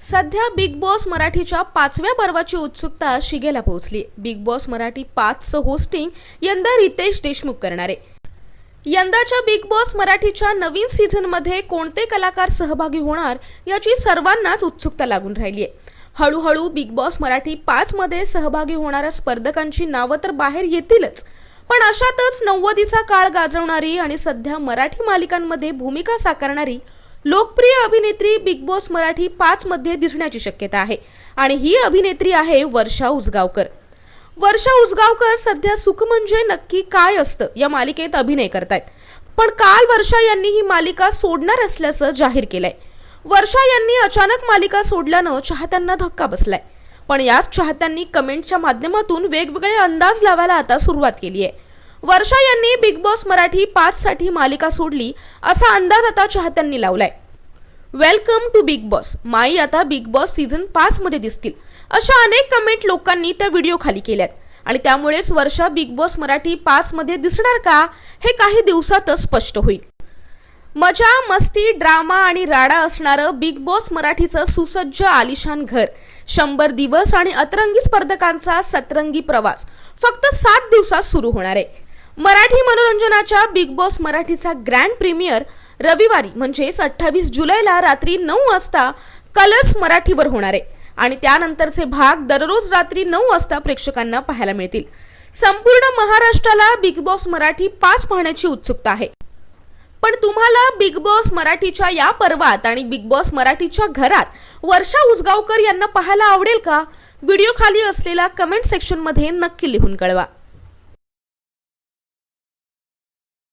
सध्या big boss मराठीच्या पाचव्या पर्वाची उत्सुकता शिगेला पोहोचली. बिग बॉस मराठी पाचचं होस्टिंग यंदा रितेश देशमुख करणार. आहे यंदाच्या बिग बॉस मराठीच्या नवीन सीझनमध्ये कोणते कलाकार सहभागी होणार याची सर्वांनाच उत्सुकता लागून राहिली आहे हळूहळू बिग बॉस मराठी पाच मध्ये सहभागी होणाऱ्या स्पर्धकांची नावं तर बाहेर येतीलच. पण अशातच नव्वदीचा काळ गाजवणारी आणि सध्या मराठी मालिकांमध्ये भूमिका साकारणारी लोकप्रिय अभिनेत्री बिग बॉस मराठी पाच मध्ये दिसण्याची शक्यता आहे. आणि ही अभिनेत्री आहे वर्षा उसगावकर. वर्षा उसगावकर सध्या सुख म्हणजे नक्की काय असतं या मालिकेत अभिनय करतायत. पण काल वर्षा यांनी ही मालिका सोडणार असल्याचं जाहीर केलंय. वर्षा यांनी अचानक मालिका सोडल्यानं चाहत्यांना धक्का बसलाय. पण याच चाहत्यांनी कमेंटच्या माध्यमातून वेगवेगळे अंदाज लावायला आता सुरुवात केली आहे वर्षा यांनी बिग बॉस मराठी पाच साठी मालिका सोडली असा अंदाज आता चाहत्यांनी लावलाय. वेलकम टू बिग बॉस माई आता बिग बॉस सीझन पाच मध्ये दिसतील अशा अनेक कमेंट लोकांनी त्या व्हिडिओ खाली केल्यात. आणि त्यामुळेच वर्षा बिग बॉस मराठी पाच मध्ये दिसणार का हे काही दिवसातच स्पष्ट होईल. मजा मस्ती ड्रामा आणि राडा असणारं बिग बॉस मराठीचं सुसज्ज आलिशान घर. शंभर दिवस आणि अतरंगी स्पर्धकांचा सतरंगी प्रवास. फक्त सात दिवसात सुरू होणार आहे. मराठी मनोरंजनाच्या बिग बॉस मराठीचा ग्रँड प्रीमियर रविवारी म्हणजेच अठ्ठावीस जुलैला रात्री नऊ वाजता कलर्स मराठीवर होणार आहे. आणि त्यानंतरचे भाग दररोज रात्री नऊ वाजता प्रेक्षकांना पाहायला मिळतील. संपूर्ण महाराष्ट्राला बिग बॉस मराठी पाच पाहण्याची उत्सुकता आहे. पण तुम्हाला बिग बॉस मराठीच्या या पर्वात आणि बिग बॉस मराठीच्या घरात वर्षा उसगावकर यांना पाहायला आवडेल का? व्हिडिओ खाली असलेल्या कमेंट सेक्शनमध्ये नक्की लिहून कळवा.